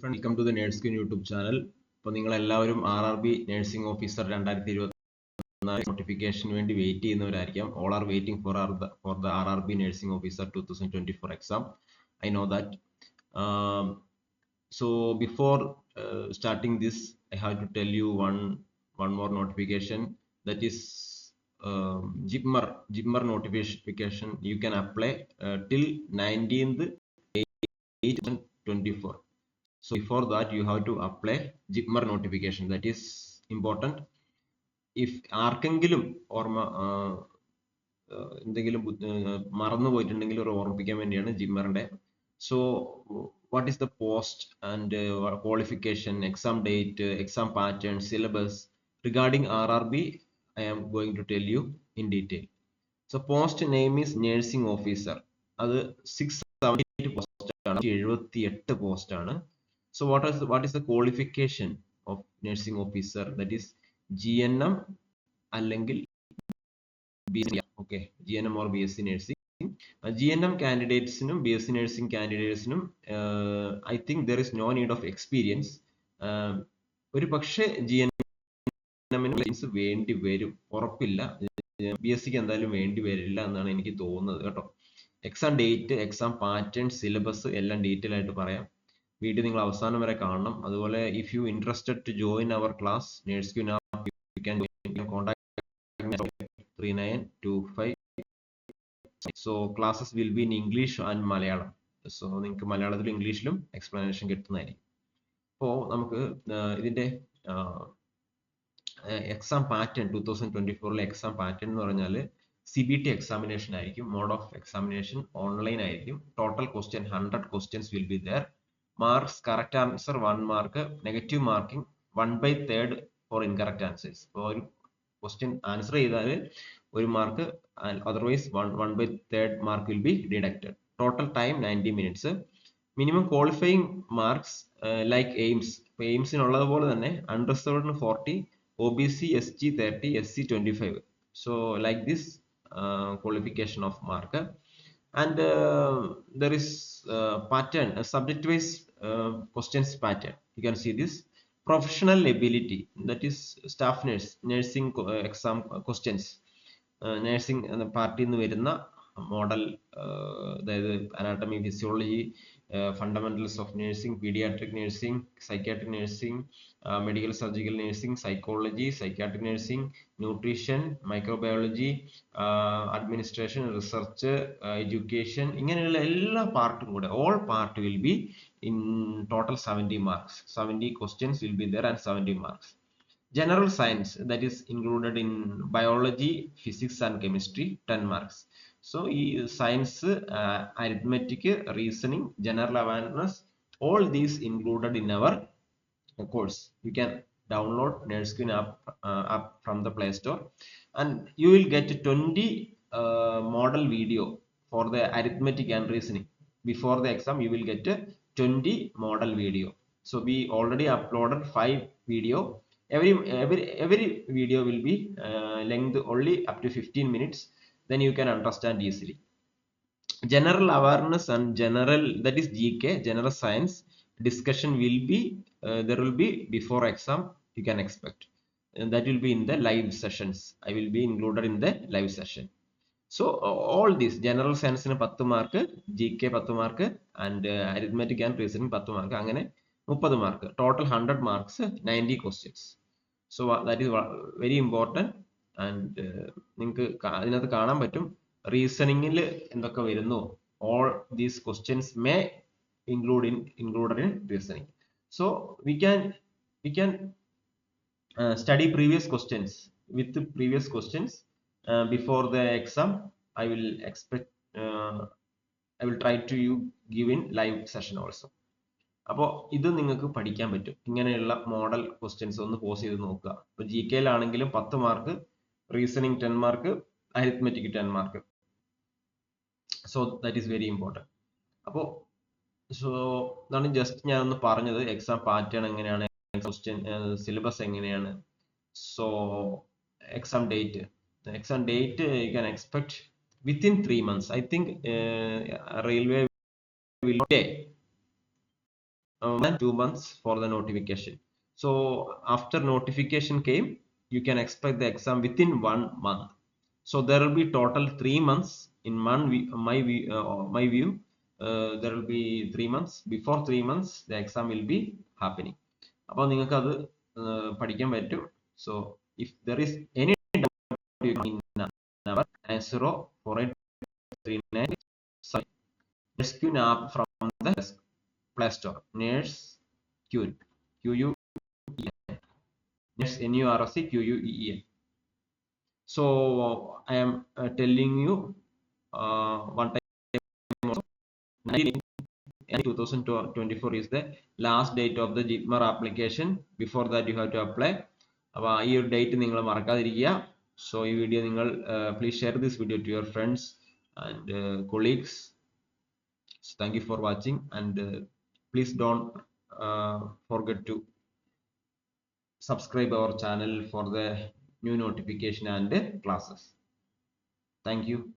Welcome to the നേഴ്സ്കിൻ YouTube channel അപ്പോൾ നിങ്ങൾ എല്ലാവരും R R B nursing officer രണ്ടായിരത്തി ഇരുപത്തി നോട്ടിഫിക്കേഷന് വേണ്ടി wait ചെയ്യുന്നവരായിരിക്കാം. All are waiting for R for the R R B nursing officer two thousand twenty four exam I know that so before starting this I have to tell you one one more notification that is JIPMER JIPMER notification you can apply till nineteenth 19th 8 24 so before that you have to apply jipmer notification that is important if ആർക്കെങ്കിലും ഓർമ്മ എന്തെങ്കിലും മറന്നു പോയിട്ടുണ്ടെങ്കിൽ ഒരു ഓർമ്മിപ്പിക്കാൻ വേണ്ടിയാണ് ജിമ്മറിന്റെ so what is the post and uh, qualification exam date uh, exam pattern syllabus regarding rrb i am going to tell you in detail so post name is nursing officer അത് സിക്സ് സെവന്റി എയ്റ്റ് പോസ്റ്റ് ആണ് എഴുപത്തി എട്ട് post ആണ് is what is the qualification of nursing officer that is G N M അല്ലെങ്കിൽ okay G N M or B S C nursing G N M കാൻഡിഡേറ്റ്സിനും B S C nursing കാൻഡിഡേറ്റ്സിനും I think there is no need of experience ഒരു പക്ഷേ G N എമ്മിന് വേണ്ടി വരും. ഉറപ്പില്ല. B S സിക്ക് എന്തായാലും വേണ്ടി വരില്ല എന്നാണ് എനിക്ക് തോന്നുന്നത് കേട്ടോ. Exam date exam pattern syllabus എല്ലാം ഡീറ്റെയിൽ ആയിട്ട് പറയാം. വീഡിയോ നിങ്ങൾ അവസാനം വരെ കാണണം. അതുപോലെ if you interested to join our class nurse Q three nine two five so classes will be in English and Malayalam so നിങ്ങൾക്ക് മലയാളത്തിലും ഇംഗ്ലീഷിലും എക്സ്പ്ലനേഷൻ കിട്ടുന്നതായിരിക്കും. അപ്പോൾ നമുക്ക് ഇതിന്റെ exam pattern two thousand twenty ഫോറിലെ exam pattern എന്ന് പറഞ്ഞാൽ സി ബി ടി എക്സാമിനേഷൻ ആയിരിക്കും. മോഡ് ഓഫ് എക്സാമിനേഷൻ ഓൺലൈൻ ആയിരിക്കും. Total question hundred questions will be there marks correct answer one mark negative marking one by third for incorrect answers ഇപ്പോൾ ഒരു question answer ചെയ്താൽ ഒരു mark otherwise one one by third mark will be deducted total time ninety minutes minimum qualifying marks like AIIMS ഇപ്പോൾ എയിംസിനുള്ളത് പോലെ തന്നെ അൺറിസർവ്ഡിന് forty O B C S G thirty S C twenty five so like this qualification of mark and there is pattern subject wise uh, questions pattern you can see this professional ability that is staff nurse nursing exam questions nursing എന്ന party നിന്ന് വരുന്ന model അതായത് anatomy physiology fundamentals of nursing paediatric nursing psychiatric nursing medical surgical nursing psychology psychiatric nursing nutrition microbiology administration research education ഇങ്ങനെയുള്ള എല്ലാ പാർട്ടും കൂടെ all part will be in total seventy marks. Seventy questions will be there and seventy marks. General science that is included in biology physics and chemistry 10 marks. So, science, arithmetic, reasoning, general awareness, all these included in our course. You can download Nerdscreen app, uh, from the Play Store and you will get 20 model video for the arithmetic and reasoning. Before the exam, you will get 20 model video. So, we already uploaded 5 video. Every, every, every video will be length only up to 15 minutes then you can understand easily. General awareness and general that is gk general science discussion will be uh, there will be before exam you can expect. And that will be in the live sessions. I will be included in the live session. So uh, all this general science in 10 mark gk 10 mark and uh, arithmetic and reasoning 10 mark angane 30 mark. Total 100 marks 90 questions. So uh, that is uh, very important. And നിങ്ങൾക്ക് അതിനകത്ത് കാണാൻ പറ്റും റീസണിങ്ങിൽ എന്തൊക്കെ വരുന്നു. All these questions may include in included in reasoning so we can we can study previous questions with previous questions before the exam I will expect I will try to you give in live session also അപ്പോൾ ഇത് നിങ്ങൾക്ക് പഠിക്കാൻ പറ്റും. ഇങ്ങനെയുള്ള model questions ഒന്ന് pause ചെയ്ത് നോക്കുക. ഇപ്പോൾ ജി കെയിലാണെങ്കിലും പത്ത് mark reasoning ten mark arithmetic ten mark so that is very important അപ്പോൾ സോ ഇതാണ് ജസ്റ്റ് ഞാനൊന്ന് പറഞ്ഞത്. എക്സാം പാറ്റേൺ എങ്ങനെയാണ്? ക്വസ്റ്റ്യൻ സിലബസ് എങ്ങനെയാണ്? So exam date exam date you can expect within three months I think railway will two months for the notification. So after notification came you can expect the exam within one month so there will be total three months in one we- my view uh, my view uh, there will be three months before three months the exam will be happening അപ്പോൾ നിങ്ങൾക്ക് അത് പഠിക്കാൻ പറ്റും so if there is any number nine zero four eight three nine rescue app from the play store nurse queen Q U nurse N U R S C Q U E N so I am telling you one time 2024 is the last date of the JITMAR application. Before that you have to apply. അപ്പോൾ ഈ ഒരു date നിങ്ങൾ മറക്കാതിരിക്കുക so ഈ video നിങ്ങൾ please share this video to your friends and colleagues thank you for watching and please don't forget to subscribe our channel for the new notification and classes. Thank you.